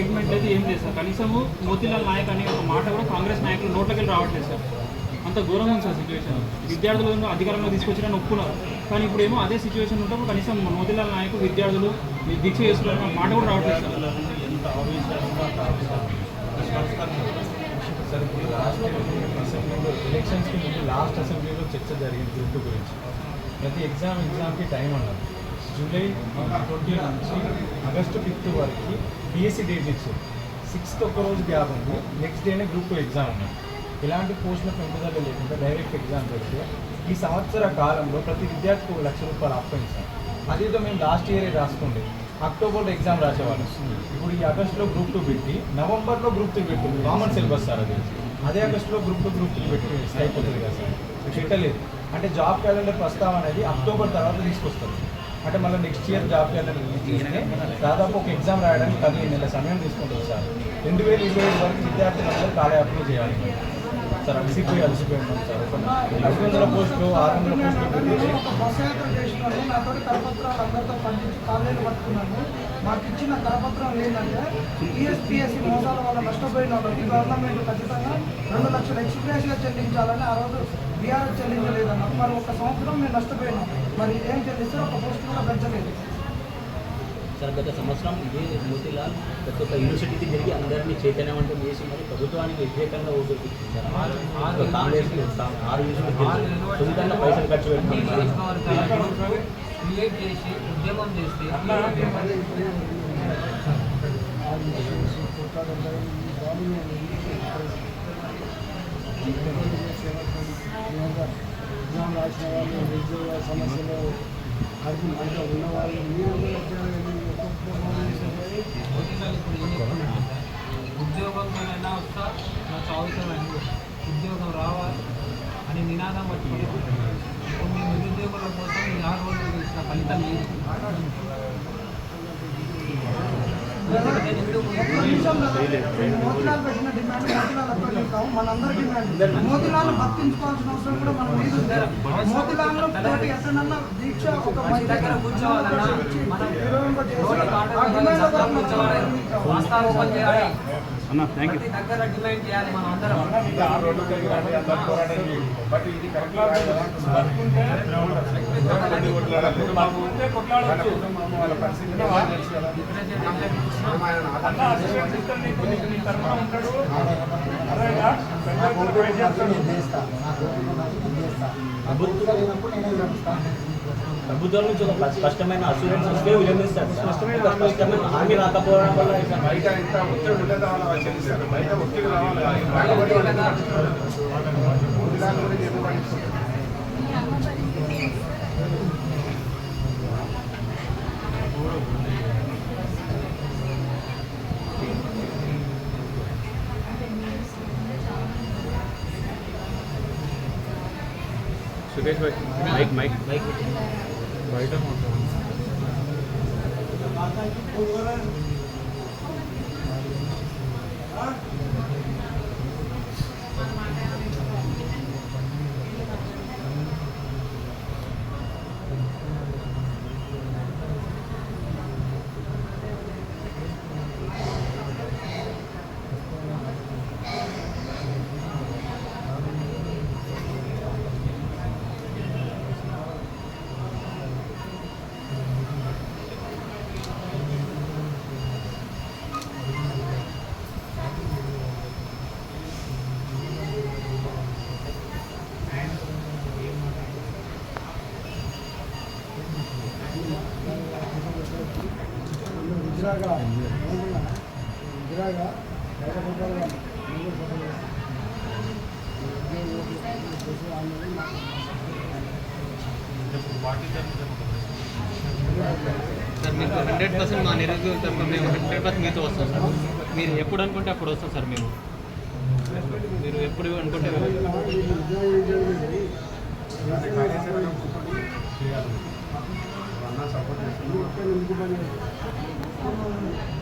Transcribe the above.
Treatment లేదు ఏం లేదు సార్. కనీసము మోతీలాల్ నాయక్ అనే ఒక మాట కూడా కాంగ్రెస్ నాయకులు నోట్లకి రావట్లేదు సార్. అంత ఘోరంగా ఉంది సార్ సిచ్యువేషన్ విద్యార్థులను అధికారంలో తీసుకొచ్చిన ఒప్పుకున్నారు. కానీ ఇప్పుడు ఏమో అదే సిచ్యువేషన్ ఉంటే కనీసం మోతీలాల్ నాయకు విద్యార్థులు దీక్ష చేస్తున్నారు మాట కూడా రావట్లేదు సార్. ఎంత సార్ ఇప్పుడు లాస్ట్ అసెంబ్లీలో ఎలక్షన్స్కి ముందు లాస్ట్ అసెంబ్లీలో చర్చ జరిగింది గ్రూప్ గురించి ప్రతి ఎగ్జామ్ ఎగ్జామ్కి టైం అన్నారు. జూలై ట్వంటీ నుంచి ఆగస్టు ఫిఫ్త్ వరకు బీఎస్సీ డేట్స్ సిక్స్త్ ఒక రోజు గ్యాప్ ఉంది. నెక్స్ట్ డేనే గ్రూప్ టూ ఎగ్జామ్ ఉంది. ఇలాంటి పోస్టుల పెంపుదల లేకుండా డైరెక్ట్ ఎగ్జామ్ పెడితే ఈ సంవత్సర కాలంలో ప్రతి విద్యార్థికి ఒక లక్ష రూపాయలు అప్పగించాం అదేదో మేము లాస్ట్ ఇయర్ రాసుకోండి. అక్టోబర్లో ఎగ్జామ్ రాసేవాళ్ళం. ఇప్పుడు ఈ ఆగస్టులో గ్రూప్ టూ పెట్టి నవంబర్లో గ్రూప్ త్రీ పెట్టి కామన్ సిలబస్ సార్ అది. అదే ఆగస్టులో గ్రూప్ టూ గ్రూప్ త్రీ పెట్టి అయిపోతుంది కదా సార్. పెట్టలేదు. అంటే జాబ్ క్యాలెండర్ ప్రస్తావన అనేది అక్టోబర్ తర్వాత తీసుకొస్తారు. అంటే మళ్ళీ next year job calendar release చేస్తే దాదాపు ఒక ఎగ్జామ్ రాయడానికి పదిహేను నెలల సమయం తీసుకుంటుంది సార్. రెండు వేల ఇరవై ఐదు వరకు విద్యార్థులందరూ కాలయాపన చేయాలి. సార్ అలసిపోయి అలసిపోయి సార్ ఒక ఐదు వందల పోస్టులు ఆరు వందల పోస్టులు నాతో కరపత్రాలు అందరితో పండించి కాలేజీలు పట్టుకున్నాను. మాకు ఇచ్చిన కరపత్రం ఏంటంటే టీఎస్పీఎస్సీ మోసాల వల్ల నష్టపోయిన వాళ్ళకి గవర్నమెంట్ ఖచ్చితంగా రెండు లక్షల ఎక్స్ప్రెస్గా చెల్లించాలని ఆ రోజు బీఆర్ఎస్ చెల్లించలేదన్నారు. మరి ఒక సంవత్సరం మేము నష్టపోయినాం. మరి ఏం చెల్లిస్తే ఒక పోస్ట్ కూడా పెంచలేదు. సార్ గత సంవత్సరం ఇదే మోతీలాల్ ప్రతి ఒక్క యూనివర్సిటీకి తిరిగి అందరినీ చైతన్యవంతం చేసి మరి ప్రభుత్వానికి వ్యతిరేకంగా ఓటు వేయించింది సార్ ఒక కాంగ్రెస్ ఆరు యూనివర్సిటీ సొంతంగా పైసలు ఖర్చు పెట్టుకుంటున్నారు క్రియేట్ చేసి ఉద్యమం చేస్తే ఎగ్జామ్ రాసిన వాళ్ళు నిరుద్యోగ సమస్యలు కడుపు మంట ఉన్న వాళ్ళు మీరు మోతీలాల్ ఉద్యోగం ఏం వస్తా నాకు అవసరమైంది ఉద్యోగం రావాలి అని నినాదం పట్టుకొని మీ నిరుద్యోగుల కోసం ఈ ఆరు రోజులు ఇచ్చిన ఫలితం లేదు మనందరి డిమాండ్ మోతిలాల్ భక్తించుకోవాల్సిన అవసరం కూడా మనం మీద ఉంది మోతిలాల్ తోటి ఎక్కడన్నా దీక్ష ఒక మంచి దగ్గర కూర్చోవాలన్నా మనం విరోధంగా చేసి నోటి డిమాండ్ చేయాలి అన్న థ్యాంక్ ప్రతి దగ్గర డిమాండ్ చేయాలి మనం అందరం ఆరు రోజులు కదా ప్రభుత్వం నుంచి ఒక స్పష్టమైన అసూరెన్స్ వస్తే విరమిస్తారు. ఒక స్పష్టమైన హామీ రాకపోవడం వల్ల ఇట్లా బయట ఇంత ఒత్తిడి ఉండదు వాళ్ళు చెల్లిస్తారు బయట ఒత్తిడి రావాలి. రాకపోతే వాళ్ళు దాని గురించి ఎందుకు పట్టించుకుంటారు? సురేష్ భాయ్ మైక్ మైక్ ఇదిరాగా సార్ మీకు హండ్రెడ్ పర్సెంట్ మా నిరుద్యోగ తరఫున మేము హండ్రెడ్ పర్సెంట్ మీతో వస్తాం సార్. మీరు ఎప్పుడు అనుకుంటే అప్పుడు వస్తాం సార్ మేము. మీరు ఎప్పుడు అనుకుంటే సపోర్ట్ చేస్తున్నారు చేయాలి